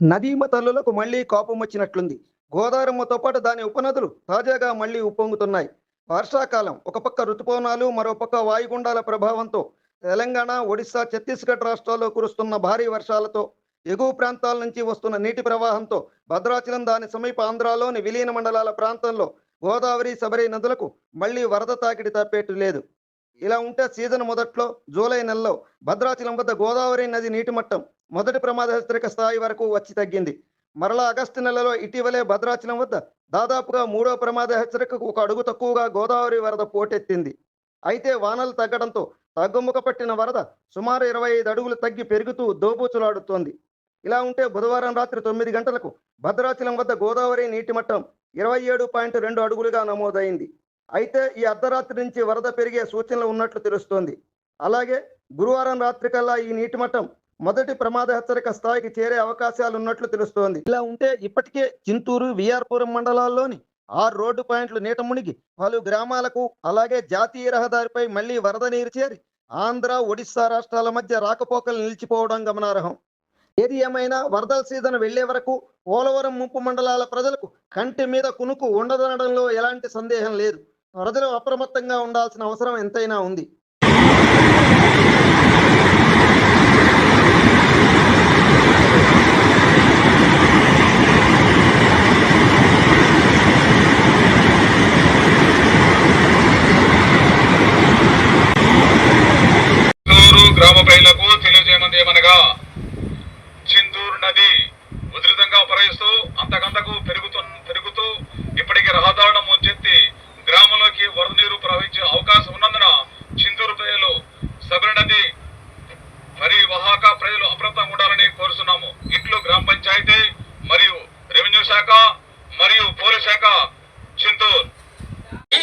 నదీమ తల్లులకు మళ్ళీ కోపం వచ్చినట్లుంది. గోదావరిమ్మతో పాటు దాని ఉపనదులు తాజాగా మళ్ళీ ఉప్పొంగుతున్నాయి. వర్షాకాలం ఒక పక్క ఋతుపవనాలు మరో పక్క వాయుగుండాల ప్రభావంతో తెలంగాణ ఒడిశా ఛత్తీస్గఢ్ రాష్ట్రాల్లో కురుస్తున్న భారీ వర్షాలతో ఎగువ ప్రాంతాల నుంచి వస్తున్న నీటి ప్రవాహంతో భద్రాచలం దాని సమీప ఆంధ్రాలోని విలీన మండలాల ప్రాంతంలో గోదావరి శబరి నదులకు మళ్ళీ వరద తాకిడి తప్పేట్టు లేదు ఇలా ఉంటే సీజన్ మొదట్లో జూలై నెలలో భద్రాచలం వద్ద గోదావరి నది నీటి మట్టం మొదటి ప్రమాద హెచ్చరిక స్థాయి వరకు వచ్చి తగ్గింది. మరలా ఆగస్టు నెలలో ఇటీవలే భద్రాచలం వద్ద దాదాపుగా మూడో ప్రమాద హెచ్చరికకు ఒక అడుగు తక్కువగా గోదావరి వరద పోటెత్తింది. అయితే వానలు తగ్గడంతో తగ్గుముఖ పట్టిన వరద సుమారు ఇరవై ఐదు అడుగులు తగ్గి పెరుగుతూ దోబూచులాడుతోంది. ఇలా ఉంటే బుధవారం రాత్రి తొమ్మిది గంటలకు భద్రాచలం వద్ద గోదావరి నీటి మట్టం ఇరవై ఏడు పాయింట్ రెండు అడుగులుగా నమోదైంది. అయితే ఈ అర్ధరాత్రి నుంచి వరద పెరిగే సూచనలు ఉన్నట్లు తెలుస్తోంది. అలాగే గురువారం రాత్రి కల్లా ఈ నీటి మట్టం మొదటి ప్రమాద హెచ్చరిక స్థాయికి చేరే అవకాశాలు ఉన్నట్లు తెలుస్తోంది. ఇలా ఉంటే ఇప్పటికే చింతూరు విఆర్పురం మండలాల్లోని ఆరు రోడ్డు పాయింట్లు నీట మునిగి పలు గ్రామాలకు అలాగే జాతీయ రహదారిపై మళ్ళీ వరద నీరు చేరి ఆంధ్ర ఒడిశా రాష్ట్రాల మధ్య రాకపోకలు నిలిచిపోవడం గమనార్హం. ఏది ఏమైనా వరదల సీజన్ వెళ్ళే వరకు పోలవరం ముంపు మండలాల ప్రజలకు కంటి మీద కునుకు ఉండదనడంలో ఎలాంటి సందేహం లేదు. ప్రజలు అప్రమత్తంగా ఉండాల్సిన అవసరం ఎంతైనా ఉంది చింతూరు గ్రామ ప్రజలకు తెలియజేయమంది ఏమనగా చింతూరు నది ఉధృతంగా ప్రవహిస్తూ అంతకంతకు పెరుగుతూ పెరుగుతూ ఇప్పటికి రహదారులను ముంచెత్తి గ్రామంలోకి వరద నీరు ప్రవహించే అవకాశం ఉన్నందున చింతూరు ప్రజలు శబరి నది పరివాహక ప్రజలు అప్రమత్తంగా ఉండాలని కోరుతున్నాము ఇట్లు గ్రామ పంచాయతీ మరియు రెవెన్యూ శాఖ మరియు పోలీస్ శాఖ చింతూరు ఈ